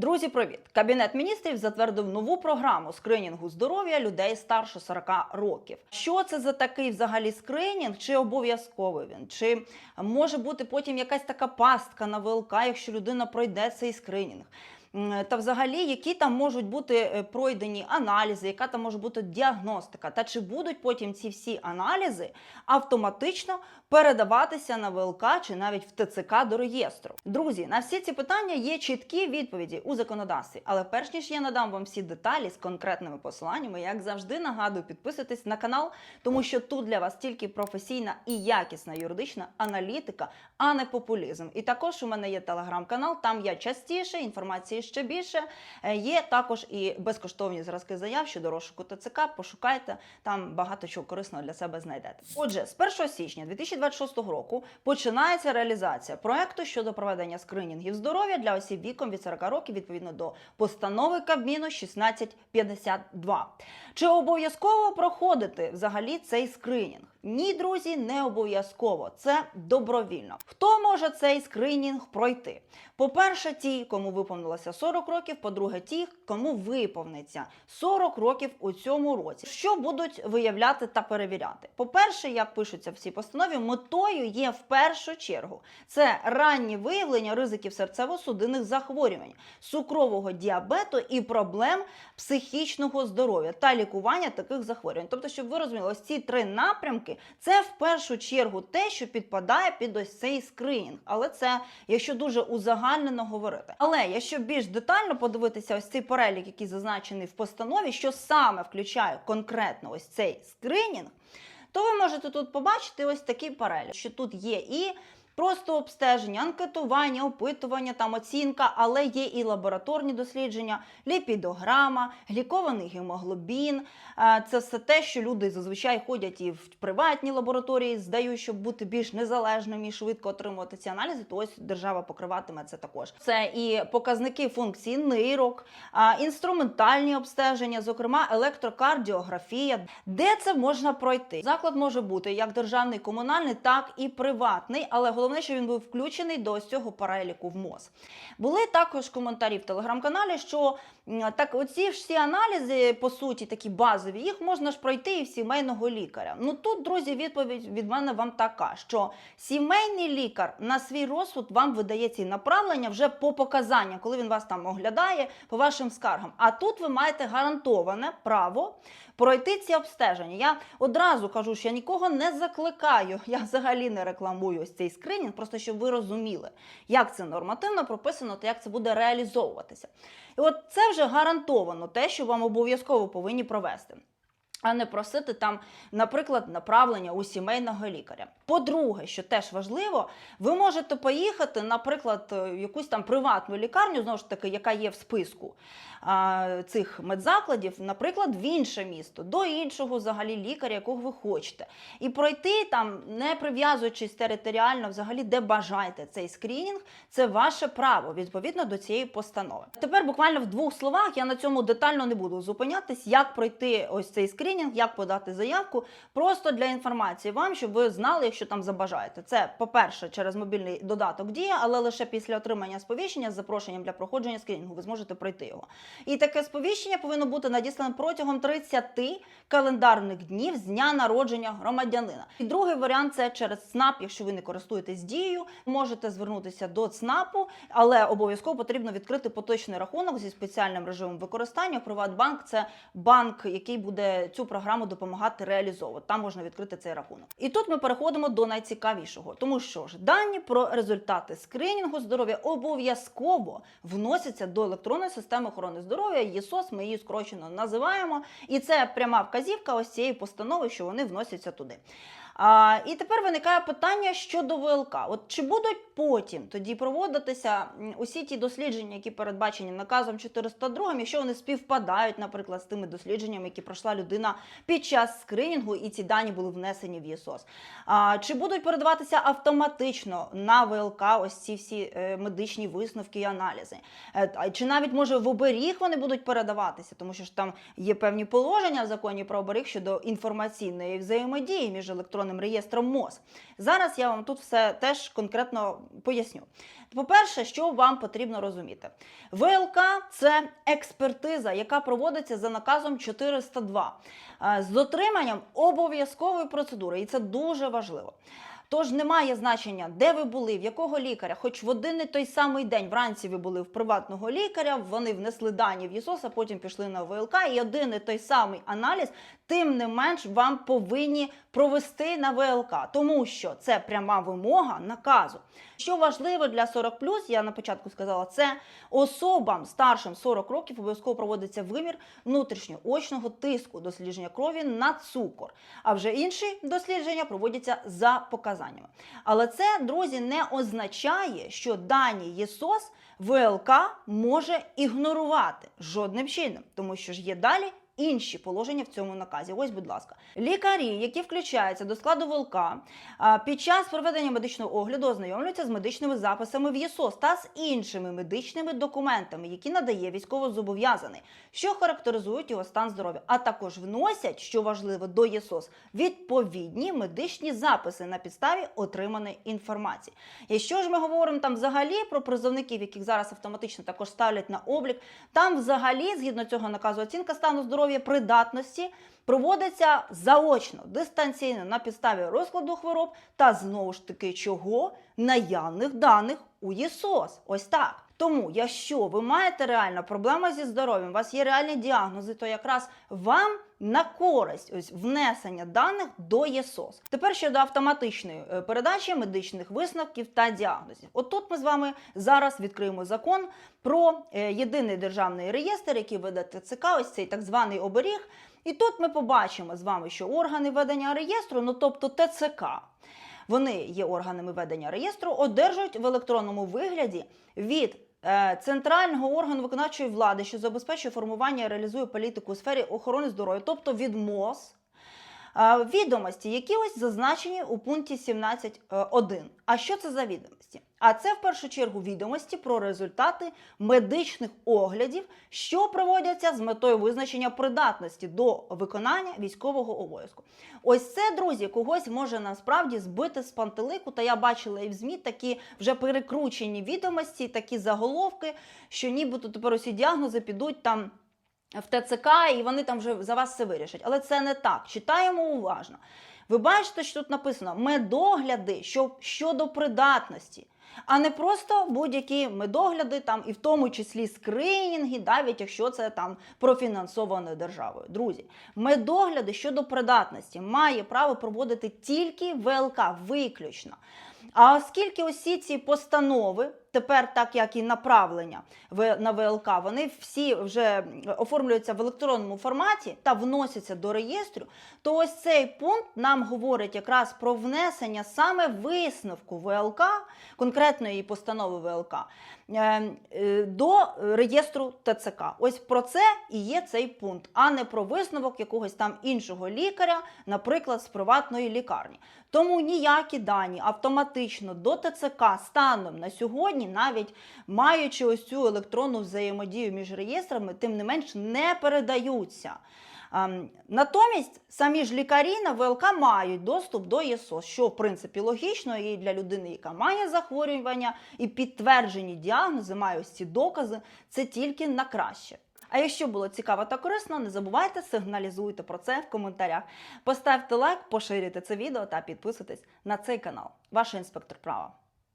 Друзі, привіт! Кабінет міністрів затвердив нову програму скринінгу здоров'я людей старше 40 років. Що це за такий взагалі скринінг? Чи обов'язковий він? Чи може бути потім якась така пастка на ВЛК, якщо людина пройде цей скринінг? М, Та взагалі, які там можуть бути е, пройдені аналізи, яка там може бути діагностика, та чи будуть потім ці всі аналізи автоматично передаватися на ВЛК чи навіть в ТЦК до реєстру? Друзі, на всі ці питання є чіткі відповіді у законодавстві. Але перш ніж я надам вам всі деталі з конкретними посиланнями, як завжди нагадую, підписуйтесь на канал, тому що тут для вас тільки професійна і якісна юридична аналітика, а не популізм. І також у мене є телеграм-канал, там я частіше, інформації ще більше. Е, Є також і безкоштовні зразки заяв щодо розшуку ТЦК. Пошукайте, там багато чого корисного для себе знайдете. Отже, з 1 січня 2026 року починається реалізація проекту щодо проведення скринінгів здоров'я для осіб віком від 40 років відповідно до постанови Кабміну 1652. Чи обов'язково проходити взагалі цей скринінг? Ні, друзі, не обов'язково. Це добровільно. Хто може цей скринінг пройти? По-перше, ті, кому виповнилося 40 років, по-друге, ті, кому виповниться 40 років у цьому році. Що будуть виявляти та перевіряти? По-перше, як пишуться в цій постанові, метою є в першу чергу це раннє виявлення ризиків серцево-судинних захворювань, цукрового діабету і проблем психічного здоров'я та лікування таких захворювань. Тобто, щоб ви розуміли, ось ці три напрямки це в першу чергу те, що підпадає під ось цей скринінг. Але це якщо дуже узагальнено говорити. Але якщо більш детально подивитися ось цей перелік, який зазначений в постанові, що саме включає конкретно ось цей скринінг, то ви можете тут побачити ось такий перелік, що тут є і просто обстеження, анкетування, опитування, там оцінка, але є і лабораторні дослідження, ліпідограма, глікований гемоглобін. Е, Це все те, що люди зазвичай ходять і в приватні лабораторії, здають, щоб бути більш незалежними і швидко отримувати ці аналізи, то ось держава покриватиме це також. Це і показники функції нирок, інструментальні обстеження, зокрема електрокардіографія. Де це можна пройти? Заклад може бути як державний, комунальний, так і приватний, але головне, що він був включений до цього переліку в МОЗ. Були також коментарі в телеграм-каналі, що так оці всі аналізи, по суті, такі базові, їх можна ж пройти і в сімейного лікаря. Ну тут, друзі, відповідь від мене вам така, що сімейний лікар на свій розсуд вам видає ці направлення вже по показанням, коли він вас там оглядає по вашим скаргам. А тут ви маєте гарантоване право пройти ці обстеження. Я одразу кажу, що я нікого не закликаю, я взагалі не рекламую ось цей скринінг, просто щоб ви розуміли, як це нормативно прописано та як це буде реалізовуватися. І от це вже гарантовано те, що вам обов'язково повинні провести. А не просити там, наприклад, направлення у сімейного лікаря. По-друге, що теж важливо, ви можете поїхати, наприклад, в якусь там приватну лікарню, знову ж таки, яка є в списку а, цих медзакладів, наприклад, в інше місто, до іншого взагалі лікаря, якого ви хочете, і пройти там, не прив'язуючись територіально, взагалі, де бажаєте цей скринінг, це ваше право відповідно до цієї постанови. Тепер буквально в двох словах я на цьому детально не буду зупинятись, як пройти ось цей скринінг, як подати заявку. Просто для інформації вам, щоб ви знали, якщо там забажаєте. Це, по-перше, через мобільний додаток дія, але лише після отримання сповіщення з запрошенням для проходження скринінгу ви зможете пройти його. І таке сповіщення повинно бути надіслане протягом 30 календарних днів з дня народження громадянина. І другий варіант це через ЦНАП, якщо ви не користуєтесь дією, можете звернутися до ЦНАПу, але обов'язково потрібно відкрити поточний рахунок зі спеціальним режимом використання. Приватбанк це банк, який буде цю програму допомагати реалізовувати. Там можна відкрити цей рахунок. І тут ми переходимо до найцікавішого, тому що ж дані про результати скринінгу здоров'я обов'язково вносяться до електронної системи охорони здоров'я. ЄСОС, ми її скорочено називаємо, і це пряма вказівка ось цієї постанови, що вони вносяться туди. А, і тепер виникає питання щодо ВЛК. От чи будуть потім тоді проводитися усі ті дослідження, які передбачені наказом 402, якщо вони співпадають, наприклад, з тими дослідженнями, які пройшла людина під час скринінгу, і ці дані були внесені в ЄСОС? А, чи будуть передаватися автоматично на ВЛК ось ці всі е, медичні висновки і аналізи? Е, чи навіть може в оберіг вони будуть передаватися, тому що ж там є певні положення в законі про оберіг щодо інформаційної взаємодії між електронним державним реєстром МОЗ. Зараз я вам тут все теж конкретно поясню. По-перше, що вам потрібно розуміти, ВЛК це експертиза, яка проводиться за наказом 402 е, з дотриманням обов'язкової процедури, і це дуже важливо. Тож немає значення, де ви були, в якого лікаря, хоч в один і той самий день вранці ви були в приватного лікаря, вони внесли дані в ЄСОС, а потім пішли на ВЛК, і один і той самий аналіз, тим не менш, вам повинні провести на ВЛК, тому що це пряма вимога наказу. Що важливо для 40 я на початку сказала, це особам старшим 40 років обов'язково проводиться вимір внутрішньоочного тиску, дослідження крові на цукор. А вже інші дослідження проводяться за показаннями. Але це, друзі, не означає, що дані ЄСОС ВЛК може ігнорувати жодним чином, тому що ж є далі інші положення в цьому наказі. Ось, будь ласка, лікарі, які включаються до складу ВЛК, під час проведення медичного огляду ознайомлюються з медичними записами в ЄСОС та з іншими медичними документами, які надає військовозобов'язаний, що характеризують його стан здоров'я, а також вносять, що важливо, до ЄСОС відповідні медичні записи на підставі отриманої інформації. Якщо ж ми говоримо там взагалі про призовників, яких зараз автоматично також ставлять на облік, там взагалі, згідно цього наказу, оцінка стану здоров'я придатності проводиться заочно, дистанційно на підставі розкладу хвороб та знову ж таки чого наявних даних у ЄСОС. Ось так. Тому, якщо ви маєте реально проблеми зі здоров'ям, у вас є реальні діагнози, то якраз вам на користь ось внесення даних до ЄСОС. Тепер щодо автоматичної е, передачі медичних висновків та діагнозів. От тут ми з вами зараз відкриємо закон про е, єдиний державний реєстр, який веде ТЦК, ось цей так званий оберіг. І тут ми побачимо з вами, що органи ведення реєстру, ну тобто ТЦК, вони є органами ведення реєстру, одержують в електронному вигляді від центрального органу виконавчої влади, що забезпечує формування і реалізує політику у сфері охорони здоров'я, тобто від МОЗ. е, Відомості, які ось зазначені у пункті 17.1. А що це за відомості? А це в першу чергу відомості про результати медичних оглядів, що проводяться з метою визначення придатності до виконання військового обов'язку. Ось це, друзі, когось може насправді збити з пантелику. Та я бачила і в ЗМІ такі вже перекручені відомості, такі заголовки, що нібито тепер усі діагнози підуть там. В ТЦК і вони там вже за вас все вирішать. Але це не так. Читаємо уважно. Ви бачите, що тут написано медогляди що, щодо придатності, а не просто будь-які медогляди, там, і в тому числі скринінги, навіть якщо це там профінансовано державою. Друзі, медогляди щодо придатності має право проводити тільки ВЛК, виключно. А оскільки усі ці постанови, тепер так як і направлення в- на ВЛК, вони всі вже оформлюються в електронному форматі та вносяться до реєстру, то ось цей пункт нам говорить якраз про внесення саме висновку ВЛК, конкретної постанови ВЛК, е, е, до реєстру ТЦК. Ось про це і є цей пункт, а не про висновок якогось там іншого лікаря, наприклад, з приватної лікарні. Тому ніякі дані автоматично до ТЦК станом на сьогодні, навіть маючи ось цю електронну взаємодію між реєстрами, тим не менш не передаються. Ем, Натомість самі ж лікарі на ВЛК мають доступ до ЄСОС, що в принципі логічно і для людини, яка має захворювання і підтверджені діагнози, має ось ці докази, це тільки на краще. А якщо було цікаво та корисно, не забувайте сигналізуйте про це в коментарях. Поставте лайк, поширюйте це відео та підписуйтесь на цей канал. Ваш інспектор права.